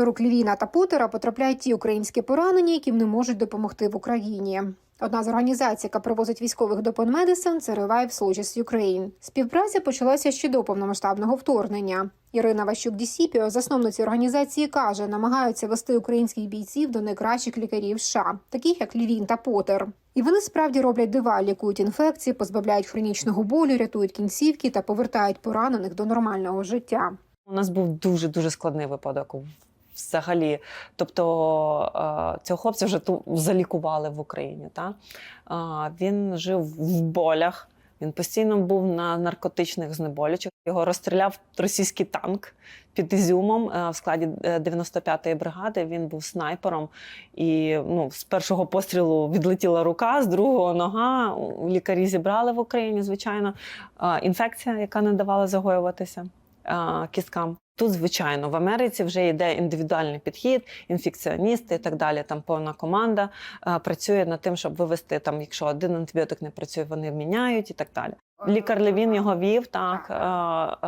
До рук Львіна та Потера потрапляють ті українські поранені, яким не можуть допомогти в Україні. Одна з організацій, яка привозить військових до Medicine, – це Revive Soldiers Ukraine. Співпраця почалася ще до повномасштабного вторгнення. Ірина Ващук Дісіпіо, засновниця організації, каже, намагаються вести українських бійців до найкращих лікарів США, таких як Львін та Потер. І вони справді роблять дива, лікують інфекції, позбавляють хронічного болю, рятують кінцівки та повертають поранених до нормального життя. У нас був дуже дуже складний випадок. Взагалі, тобто е, цього хлопця вже ту залікували в Україні. Та? Е, Він жив в болях, він постійно був на наркотичних знеболючих. Його розстріляв російський танк під Ізюмом е, в складі е, 95-ї бригади. Він був снайпером. І ну, з першого пострілу відлетіла рука, з другого нога. Лікарі зібрали в Україні, звичайно. Інфекція, яка не давала загоюватися кісткам. Тут, звичайно, в Америці вже йде індивідуальний підхід, інфекціоністи і так далі. Там повна команда е, працює над тим, щоб вивести там, якщо один антибіотик не працює, вони міняють і так далі. Лікар Левін його вів. Так е,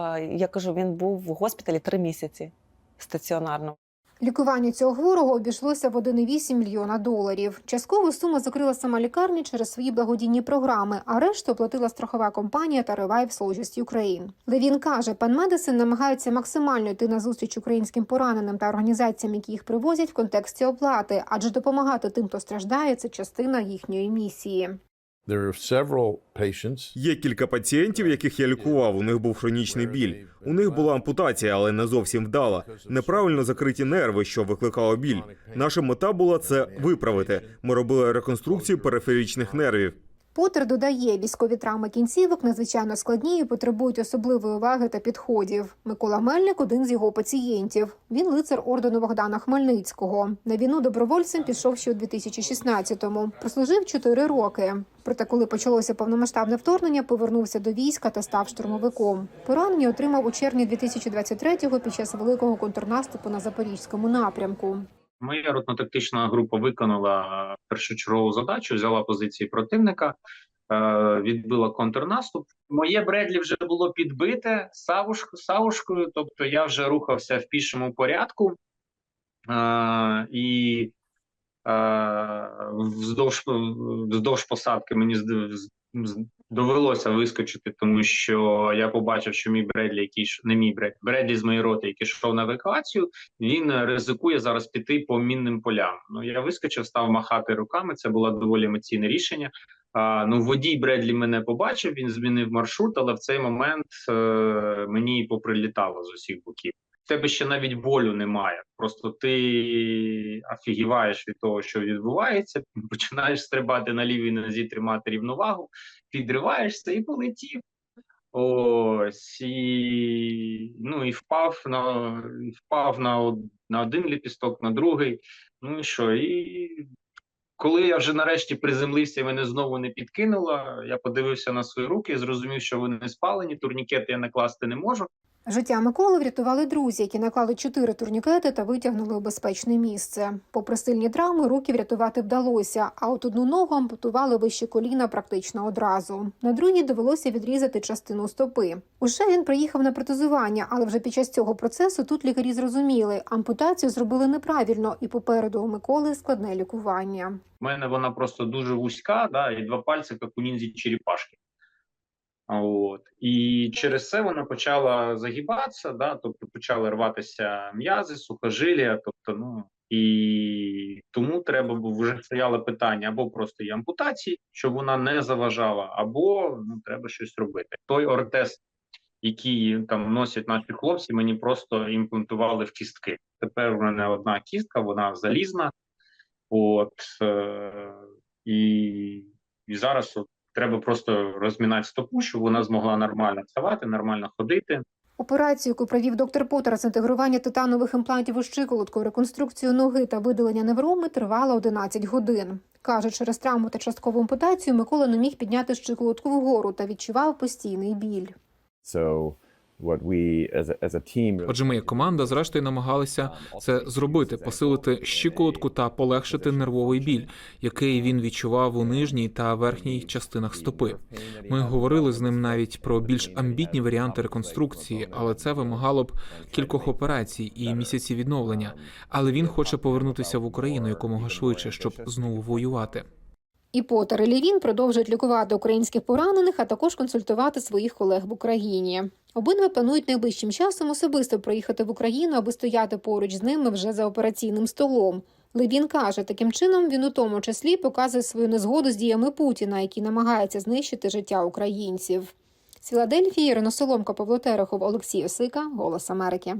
е, я кажу, він був в госпіталі три місяці стаціонарно. Лікування цього хворого обійшлося в 1,8 мільйона доларів. Часткову суму закрила сама лікарня через свої благодійні програми, а решту оплатила страхова компанія та Revive Soldiers Ukraine. Левін каже, пан Медисин намагається максимально йти на зустріч українським пораненим та організаціям, які їх привозять в контексті оплати, адже допомагати тим, хто страждає, це частина їхньої місії. Є кілька пацієнтів, яких я лікував. У них був хронічний біль. У них була ампутація, але не зовсім вдала. Неправильно закриті нерви, що викликало біль. Наша мета була це виправити. Ми робили реконструкцію периферічних нервів. Поттер додає, військові травми кінцівок надзвичайно складні і потребують особливої уваги та підходів. Микола Мельник один з його пацієнтів. Він лицар ордену Богдана Хмельницького. На війну добровольцем пішов ще у 2016-му. Прослужив 4 роки. Проте, коли почалося повномасштабне вторгнення, повернувся до війська та став штурмовиком. Поранення отримав у червні 2023-го під час великого контрнаступу на запорізькому напрямку. Моя ротно-тактична група виконала першочергову задачу, взяла позиції противника, е, відбила контрнаступ. Моє Бредлі вже було підбите савушк, савушкою, тобто я вже рухався в пішому порядку. Е, і е, вздовж, вздовж посадки мені довелося вискочити, тому що я побачив, що мій Бредлі, який не мій Бредлі, Бредлі з моєї роти, який йшов на евакуацію, він ризикує зараз піти по мінним полям. Ну я вискочив, став махати руками. Це було доволі емоційне рішення. А, ну, водій Бредлі мене побачив, він змінив маршрут, але в цей момент е, мені поприлітало з усіх боків. В тебе ще навіть болю немає. Просто ти офігіваєш від того, що відбувається, починаєш стрибати на лівій нозі, тримати рівновагу, підриваєшся і полетів. Ось і ну і впав на впав на, на один ліпісток, на другий. Ну і що? І коли я вже нарешті приземлився і мене знову не підкинуло, я подивився на свої руки і зрозумів, що вони спалені, турнікети я накласти не можу. Життя Миколи врятували друзі, які наклали чотири турнікети та витягнули у безпечне місце. Попри сильні травми, руки врятувати вдалося, а от одну ногу ампутували вище коліна практично одразу. На другій довелося відрізати частину стопи. Уже він приїхав на протезування, але вже під час цього процесу тут лікарі зрозуміли, ампутацію зробили неправильно, і попереду у Миколи складне лікування. У мене вона просто дуже вузька, да, і два пальці, як у ніндзі черепашки. От. І через це вона почала загибатися, да, тобто почали рватися м'язи, сухожилля, тобто, ну, і тому треба було вже стояло питання або просто є ампутації, щоб вона не заважала, або ну, треба щось робити. Той ортез, який там носять наші хлопці, мені просто імплантували в кістки. Тепер в мене одна кістка, вона залізна. От е, і, і зараз от, треба просто розмінати стопу, щоб вона змогла нормально вставати, нормально ходити. Операцію, яку провів доктор Поттер з інтегрування титанових імплантів у щиколотку, реконструкцію ноги та видалення невроми тривала 11 годин. Каже, через травму та часткову ампутацію Микола не міг підняти щиколотку вгору та відчував постійний біль. So Отже, ми як команда зрештою намагалися це зробити, посилити щиколотку та полегшити нервовий біль, який він відчував у нижній та верхній частинах стопи. Ми говорили з ним навіть про більш амбітні варіанти реконструкції, але це вимагало б кількох операцій і місяців відновлення. Але він хоче повернутися в Україну якомога швидше, щоб знову воювати. І Потер і Лівін продовжують лікувати українських поранених, а також консультувати своїх колег в Україні. Обидва планують найближчим часом особисто приїхати в Україну, аби стояти поруч з ними вже за операційним столом. Левін каже, таким чином він у тому числі показує свою незгоду з діями Путіна, який намагається знищити життя українців. З Філадельфії Реносоломка Соломка, Павло Терехов, Олексій Осика, Голос Америки.